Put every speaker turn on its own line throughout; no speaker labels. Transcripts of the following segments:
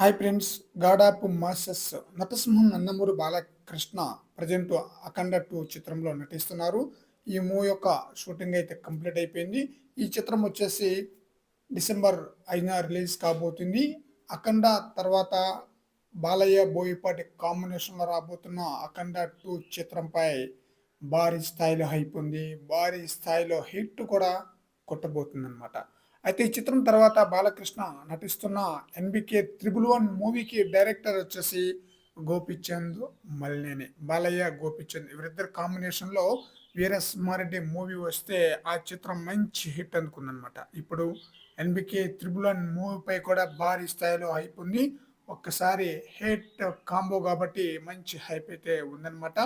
Hi friends god of masses నటసింహం Nandamuri Balakrishna present Akhanda two చిత్రంలో నటిస్తున్నారు. ఈ మూవీ యొక్క షూటింగ్ అయితే కంప్లీట్ అయిపోయింది. ఈ చిత్రం వచ్చేసి డిసెంబర్ ఐదున రిలీజ్ కాబోతుంది. అఖండ తర్వాత బాలయ్య బోయపాటి కాంబినేషన్లో రాబోతున్న అఖండ టూ చిత్రంపై భారీ స్థాయిలో హైప్ ఉంది. భారీ స్థాయిలో హిట్ కూడా కొట్టబోతుంది అనమాట అయితే ఈ చిత్రం తర్వాత బాలకృష్ణ నటిస్తున్న ఎన్బికే త్రిబుల్ వన్ మూవీకి డైరెక్టర్ వచ్చేసి గోపిచంద్ మల్నేని బాలయ్య గోపిచంద్ వీరిద్దరు కాంబినేషన్లో వీరసింహారెడ్డి మూవీ వస్తే ఆ చిత్రం మంచి హిట్ అందుకుందనమాట ఇప్పుడు ఎన్బికే త్రిబుల్ వన్ మూవీపై కూడా భారీ స్థాయిలో హైప్ ఉంది. ఒక్కసారి హిట్ కాంబో కాబట్టి మంచి హైప్ అయితే ఉందన్నమాట.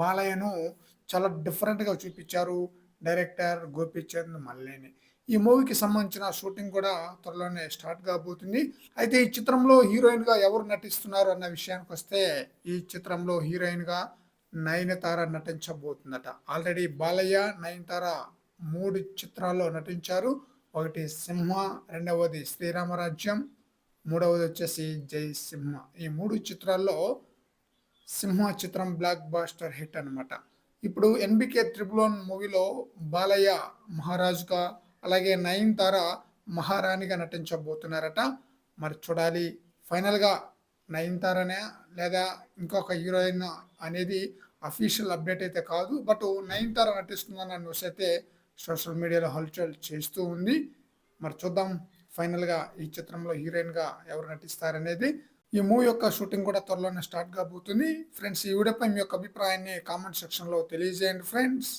బాలయ్యను చాలా డిఫరెంట్గా చూపించారు డైరెక్టర్ గోపిచంద్ మల్లేని. ఈ మూవీకి సంబంధించిన షూటింగ్ కూడా త్వరలోనే స్టార్ట్ కాబోతుంది. అయితే ఈ చిత్రంలో హీరోయిన్గా ఎవరు నటిస్తున్నారు అన్న విషయానికి వస్తే ఈ చిత్రంలో హీరోయిన్గా నయనతార నటించబోతుందట. ఆల్రెడీ బాలయ్య నయనతార మూడు చిత్రాల్లో నటించారు. ఒకటి సింహ రెండవది శ్రీరామరాజ్యం మూడవది వచ్చేసి జై సింహ ఈ మూడు చిత్రాల్లో సింహ చిత్రం బ్లాక్ బాస్టర్ హిట్ అనమాట ఇప్పుడు ఎన్బికే త్రిపుల్ మూవీలో బాలయ్య మహారాజుగా అలాగే నయనతార మహారాణిగా నటించబోతున్నారట. మరి చూడాలి. ఫైనల్గా నయనతారనే లేదా ఇంకొక హీరోయిన్ అనేది అఫీషియల్ అప్డేట్ అయితే కాదు. బట్ నయనతార నటిస్తుందన్న న్యూస్ అయితే సోషల్ మీడియాలో హల్చల్ చేస్తూ ఉంది. మరి చూద్దాం ఫైనల్గా ఈ చిత్రంలో హీరోయిన్గా ఎవరు నటిస్తారనేది. ఈ మూవీ యొక్క షూటింగ్ కూడా త్వరలోనే స్టార్ట్ కాబోతుంది. ఫ్రెండ్స్ ఈ వీడియోపై మీ యొక్క అభిప్రాయాన్ని కామెంట్ సెక్షన్లో తెలియజేయండి ఫ్రెండ్స్.